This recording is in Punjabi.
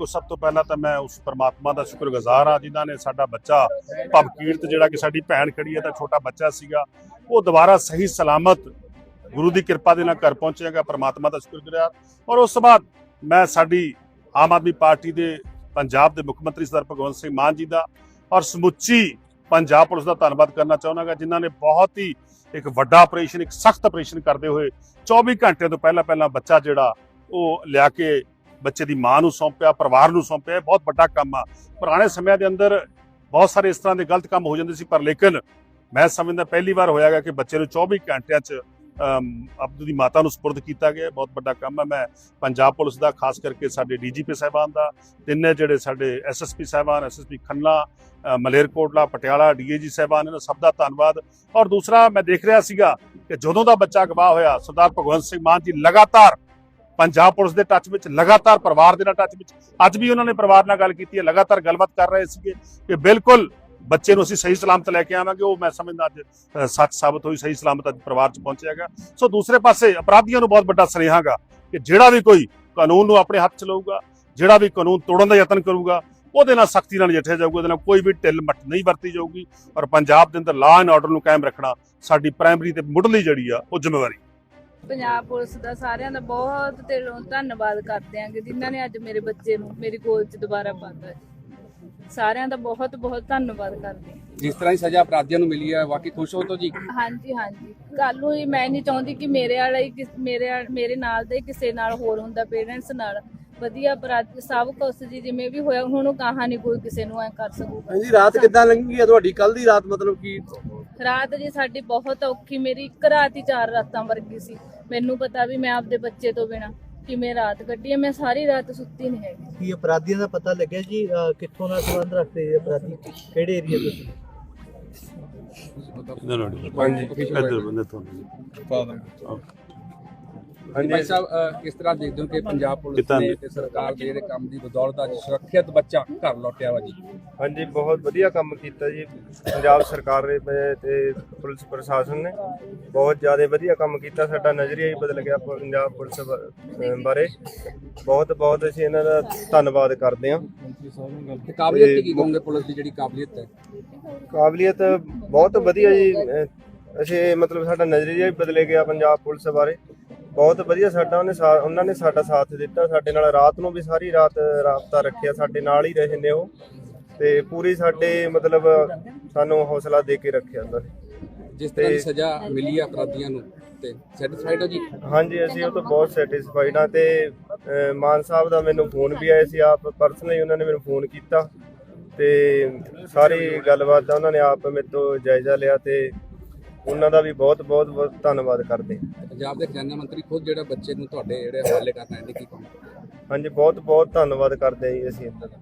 ਦੇਖੋ, ਸਭ ਤੋਂ ਪਹਿਲਾਂ ਤਾਂ ਮੈਂ ਉਸ ਪਰਮਾਤਮਾ ਦਾ ਸ਼ੁਕਰਗੁਜ਼ਾਰ ਹਾਂ ਜਿਨ੍ਹਾਂ ਨੇ ਸਾਡਾ ਬੱਚਾ ਭਵਕੀਰਤ ਜਿਹੜਾ ਕਿ ਸਾਡੀ ਭੈਣ ਖੜੀ ਹੈ, ਤਾਂ ਛੋਟਾ ਬੱਚਾ ਸੀਗਾ, ਉਹ ਦੁਬਾਰਾ ਸਹੀ ਸਲਾਮਤ ਗੁਰੂ ਦੀ ਕਿਰਪਾ ਦੇ ਨਾਲ ਘਰ ਪਹੁੰਚੇਗਾ ਪਰਮਾਤਮਾ ਦਾ ਸ਼ੁਕਰਗੁਜ਼ਾਰ। ਔਰ ਉਸ ਤੋਂ ਬਾਅਦ ਮੈਂ ਸਾਡੀ ਆਮ ਆਦਮੀ ਪਾਰਟੀ ਦੇ ਪੰਜਾਬ ਦੇ ਮੁੱਖ ਮੰਤਰੀ ਸਰਦਾਰ ਭਗਵੰਤ ਸਿੰਘ ਮਾਨ ਜੀ ਦਾ ਔਰ ਸਮੁੱਚੀ ਪੰਜਾਬ ਪੁਲਿਸ ਦਾ ਧੰਨਵਾਦ ਕਰਨਾ ਚਾਹੁੰਦਾਗਾ ਜਿਨ੍ਹਾਂ ਨੇ ਬਹੁਤ ਹੀ ਇੱਕ ਵੱਡਾ ਆਪਰੇਸ਼ਨ ਇੱਕ ਸਖਤ ਆਪਰੇਸ਼ਨ ਕਰਦੇ ਹੋਏ 24 ਘੰਟੇ ਤੋਂ ਪਹਿਲਾਂ ਪਹਿਲਾਂ ਬੱਚਾ ਜਿਹੜਾ ਉਹ ਲਿਆ ਕੇ ਬੱਚੇ ਦੀ ਮਾਂ ਨੂੰ ਸੌਂਪਿਆ, ਪਰਿਵਾਰ ਨੂੰ ਸੌਂਪਿਆ, ਇਹ ਬਹੁਤ ਵੱਡਾ ਕੰਮ ਆ। ਪੁਰਾਣੇ ਸਮਿਆਂ ਦੇ ਅੰਦਰ ਬਹੁਤ ਸਾਰੇ ਇਸ ਤਰ੍ਹਾਂ ਦੇ ਗਲਤ ਕੰਮ ਹੋ ਜਾਂਦੇ ਸੀ, ਪਰ ਲੇਕਿਨ ਮੈਂ ਸਮਝਦਾ ਪਹਿਲੀ ਵਾਰ ਹੋਇਆਗਾ ਕਿ ਬੱਚੇ ਨੂੰ 24 ਘੰਟਿਆਂ 'ਚ ਅਬਦੂ ਦੀ ਮਾਤਾ ਨੂੰ ਸਪੁਰਦ ਕੀਤਾ ਗਿਆ ਬਹੁਤ ਵੱਡਾ ਕੰਮ ਹੈ ਮੈਂ ਪੰਜਾਬ ਪੁਲਿਸ ਦਾ, ਖਾਸ ਕਰਕੇ ਸਾਡੇ ਡੀਜੀਪੀ ਸਾਹਿਬਾਨ ਦਾ, ਤਿੰਨੇ ਜਿਹੜੇ ਸਾਡੇ ਐਸਐਸਪੀ ਸਾਹਿਬਾਨ ਐਸਐਸਪੀ ਖੰਨਾ ਮਲੇਰਕੋਟਲਾ, ਪਟਿਆਲਾ ਡੀਏਜੀ ਸਾਹਿਬਾਨ, ਇਹਨਾਂ ਸਭ ਦਾ ਧੰਨਵਾਦ। ਔਰ ਦੂਸਰਾ ਮੈਂ ਦੇਖ ਰਿਹਾ ਸੀਗਾ ਕਿ ਜਦੋਂ ਦਾ ਬੱਚਾ ਗਵਾਹ ਹੋਇਆ, ਸਰਦਾਰ ਭਗਵੰਤ ਸਿੰਘ ਮਾਨ ਜੀ ਲਗਾਤਾਰ ਪੰਜਾਬ ਪੁਲਿਸ ਦੇ ਟੱਚ ਵਿੱਚ, ਲਗਾਤਾਰ ਪਰਿਵਾਰ ਦੇ ਨਾਲ ਟੱਚ ਵਿੱਚ। ਅੱਜ ਵੀ ਉਹਨਾਂ ਨੇ ਪਰਿਵਾਰ ਨਾਲ ਗੱਲ ਕੀਤੀ ਹੈ, ਲਗਾਤਾਰ ਗੱਲਬਾਤ ਕਰ ਰਹੇ ਸੀਗੇ ਕਿ ਬਿਲਕੁਲ ਬੱਚੇ ਨੂੰ ਅਸੀਂ ਸਹੀ ਸਲਾਮਤ ਲੈ ਕੇ ਆਵਾਂਗੇ। ਉਹ ਮੈਂ ਸਮਝਦਾ ਅੱਜ ਸੱਚ ਸਾਬਤ ਹੋਈ, ਸਹੀ ਸਲਾਮਤ ਅੱਜ ਪਰਿਵਾਰ 'ਚ ਪਹੁੰਚਿਆਗਾ ਸੋ ਦੂਸਰੇ ਪਾਸੇ ਅਪਰਾਧੀਆਂ ਨੂੰ ਬਹੁਤ ਵੱਡਾ ਸੁਨੇਹਾਗਾ ਕਿ ਜਿਹੜਾ ਵੀ ਕੋਈ ਕਾਨੂੰਨ ਨੂੰ ਆਪਣੇ ਹੱਥ 'ਚ ਲਊਗਾ, ਜਿਹੜਾ ਵੀ ਕਾਨੂੰਨ ਤੋੜਨ ਦਾ ਯਤਨ ਕਰੂਗਾ, ਉਹਦੇ ਨਾਲ ਸਖਤੀ ਨਾਲ ਨਜਿੱਠਿਆ ਜਾਊਗਾ, ਉਹਦੇ ਨਾਲ ਕੋਈ ਵੀ ਢਿੱਲ ਮੱਠ ਨਹੀਂ ਵਰਤੀ ਜਾਊਗੀ। ਔਰ ਪੰਜਾਬ ਦੇ ਅੰਦਰ ਲਾਅ ਐਂਡ ਆਰਡਰ ਨੂੰ ਕਾਇਮ ਰੱਖਣਾ ਸਾਡੀ ਪ੍ਰਾਇਮਰੀ ਤੇ ਮੁੱਢਲੀ ਜਿਹੜੀ ਆ, ਉਹ ਜ਼ਿੰਮੇਵਾਰੀ ਪੰਜਾਬ ਪੁਲਿਸ ਦਾ ਸਾਰਿਆਂ ਦਾ ਬਹੁਤ ਦਿਲੋਂ ਧੰਨਵਾਦ ਕਰਦੇ ਆਂਗੇ ਜਿਨ੍ਹਾਂ ਨੇ ਅੱਜ ਮੇਰੇ ਬੱਚੇ ਨੂੰ ਮੇਰੀ ਗੋਦ 'ਚ ਦੁਬਾਰਾ ਪਾਤਾ ਸਾਰਿਆਂ ਦਾ ਬਹੁਤ ਬਹੁਤ ਧੰਨਵਾਦ ਕਰਦੇ ਹਾਂ। ਜਿਸ ਤਰ੍ਹਾਂ ਦੀ ਸਜ਼ਾ ਅਪਰਾਧੀਆਂ ਨੂੰ ਮਿਲੀ ਹੈ ਵਾਕਈ ਖੁਸ਼ ਹੋ ਤੋ ਜੀ? ਹਾਂਜੀ ਹਾਂਜੀ। ਕੱਲ ਨੂੰ ਹੀ ਮੈਂ ਨਹੀਂ ਚਾਹੁੰਦੀ ਕਿ ਮੇਰੇ ਵਾਲਾ ਹੀ ਕਿਸ- ਮੇਰੇ ਵਾਲ- ਮੇਰੇ ਨਾਲ ਦੇ ਕਿਸੇ ਨਾਲ ਹੋਰ ਹੁੰਦਾ ਪੇਰੈਂਟਸ ਨਾਲ। ਵਧੀਆ ਅਪਰਾਧ ਸਭ ਕੁਛ ਜੀ ਜਿਵੇਂ ਵੀ ਹੋਇਆ ਹੁਣ ਉਹ ਕਹਾਂ ਨਹੀਂ ਕੋਈ ਕਿਸੇ ਨੂੰ ਐ ਕਰ ਸਕੂਗਾ ਹਾਂਜੀ ਰਾਤ ਕਿੱਦਾਂ ਲੰਘੀ ਹੈ ਤੁਹਾਡੀ? ਕੱਲ ਦੀ ਰਾਤ ਮਤਲਬ ਕੀ? ਰਾਤ ਜੀ ਸਾਡੀ ਬਹੁਤ ਔਖੀ ਮੇਰੀ ਇੱਕ ਰਾਤ ਹੀ ਚਾਰ ਰਾਤਾਂ ਵਰਗੀ ਸੀ। ਮੈਨੂੰ ਪਤਾ ਵੀ ਮੈਂ ਆਪਦੇ ਬੱਚੇ ਤੋਂ ਬਿਨਾ ਕਿਵੇਂ ਰਾਤ ਕੱਢੀ ਹੈ ਮੈਂ ਸਾਰੀ ਰਾਤ ਸੁੱਤੀ ਨਹੀਂ ਹੈਗੀ। ਕੀ ਅਪਰਾਧੀਆਂ ਦਾ ਪਤਾ ਲੱਗਿਆ ਜੀ ਅਹ ਕਿੱਥੋਂ ਨਾਲ ਸੰਬੰਧ ਰੱਖਦੇ ਇਹ ਅਪਰਾਧੀ? ਕਿਹੜੇ ਏਰੀਆ ਤੋਂ ਸੀ? ਹਾਂਜੀ। ਇੱਧਰ ਬੰਦੇ ਤੁਹਾਨੂੰ। ਭਾਈ ਸਾਹਿਬ ਕਿਸ ਤਰ੍ਹਾਂ ਦੇਖਦੇ ਹੋ ਕਿ ਪੰਜਾਬ ਪੁਲਿਸ ਕਿੱਦਾਂ ਨੇ ਤੇ ਸਰਕਾਰ ਦੇ ਜਿਹੜੇ ਕੰਮ ਦੀ ਬਦੌਲਤ ਅੱਜ ਸੁਰੱਖਿਅਤ ਬੱਚਾ ਘਰ ਲੌਟਿਆ ਵਾ ਜੀ? ਹਾਂਜੀ ਬਹੁਤ ਵਧੀਆ ਕੰਮ ਕੀਤਾ ਜੀ। ਪੰਜਾਬ ਸਰਕਾਰ ਨੇ ਤੇ- ਤੇ ਪੁਲਿਸ ਪ੍ਰਸ਼ਾਸਨ ਨੇ ਬਹੁਤ ਜ਼ਿਆਦਾ ਵਧੀਆ ਕੰਮ ਕੀਤਾ। ਸਾਡਾ ਨਜ਼ਰੀਆ ਹੀ ਬਦਲ ਗਿਆ ਪੰਜਾਬ ਪੁਲਿਸ ਬ- ਅਹ ਬਾਰੇ। ਬਹੁਤ ਬਹੁਤ ਅਸੀਂ ਇਹਨਾਂ ਦਾ ਧੰਨਵਾਦ ਕਰਦੇ ਹਾਂ। ਤੇ ਕਾਬਲੀਅਤ ਕੀ ਕੀ ਕਹੋਗੇ ਪੁਲਿਸ ਦੀ ਜਿਹੜੀ ਕਾਬਲੀਅਤ ਹੈ? ਕਾਬਲੀਅਤ ਬਹੁਤ ਵਧੀਆ ਜੀ। ਅਹ ਅਸੀਂ ਮਤਲਬ ਸਾਡਾ ਨਜ਼ਰੀਆ ਹੀ ਬਦਲੇ ਗਿਆ ਪੰਜਾਬ ਪੁਲਿਸ ਬਾਰੇ। ਬਹੁਤ ਵਧੀਆ ਸਾਡਾ ਉਹਨੇ ਸਾ- ਉਹਨਾਂ ਨੇ ਸਾਡਾ ਸਾਥ ਦਿੱਤਾ ਸਾਡੇ ਨਾਲ ਰਾਤ ਨੂੰ ਵੀ ਸਾਰੀ ਰਾਤ ਰਾਬਤਾ ਰੱਖਿਆ ਸਾਡੇ ਨਾਲ ਹੀ ਰਹੇ ਨੇ ਉਹ। ਤੇ ਪੂਰੀ ਸਾਡੇ ਮਤਲਬ ਸਾਨੂੰ ਹੌਸਲਾ ਦੇ ਕੇ ਰੱਖਿਆ ਉਹਨਾਂ ਨੇ। ਜਿਸ ਤਰ੍ਹਾਂ ਦੀ ਤੇ- ਸਜ਼ਾ ਮਿਲੀ ਹੈ ਅਪਰਾਧੀਆਂ ਨੂੰ ਤੇ ਸੈਟੀਸਫਾਈਡ ਹੋ ਜੀ? ਹਾਂਜੀ ਅਸੀਂ ਉਹ ਤੋਂ ਬਹੁਤ ਸੈਟੀਸਫਾਈਡ ਹਾਂ ਤੇ ਅਹ, ਮਾਨ ਸਾਹਿਬ ਦਾ ਮੈਨੂੰ ਫੋਨ ਵੀ ਆਇਆ ਸੀ ਆਪ ਪਰਸਨਲੀ ਉਹਨਾਂ ਨੇ ਮੈਨੂੰ ਫੋਨ ਕੀਤਾ ਤੇ ਸਾਰੀ ਗੱਲਬਾਤ ਦਾ ਉਹਨਾਂ ਨੇ ਆਪ ਮੇਰੇ ਤੋਂ ਜਾਇਜ਼ਾ ਲਿਆ ਤੇ ਉਹਨਾਂ ਦਾ ਵੀ ਬਹੁਤ ਬਹੁਤ ਬਹੁਤ ਧੰਨਵਾਦ ਕਰਦੇ ਹਾਂ। ਪੰਜਾਬ ਦੇ ਖਜ਼ਾਨਾ ਮੰਤਰੀ ਖੁਦ ਜਿਹੜਾ ਬੱਚੇ ਨੂੰ ਤੁਹਾਡੇ ਜਿਹੜੇ ਹਵਾਲੇ ਕਰਨਾ ਹੈ ਕੀ ਕਹੋਗੇ ਹਾਂਜੀ ਬਹੁਤ ਬਹੁਤ ਧੰਨਵਾਦ ਕਰਦੇ ਹਾਂ ਜੀ ਅਸੀਂ ਇਹਨਾਂ ਦਾ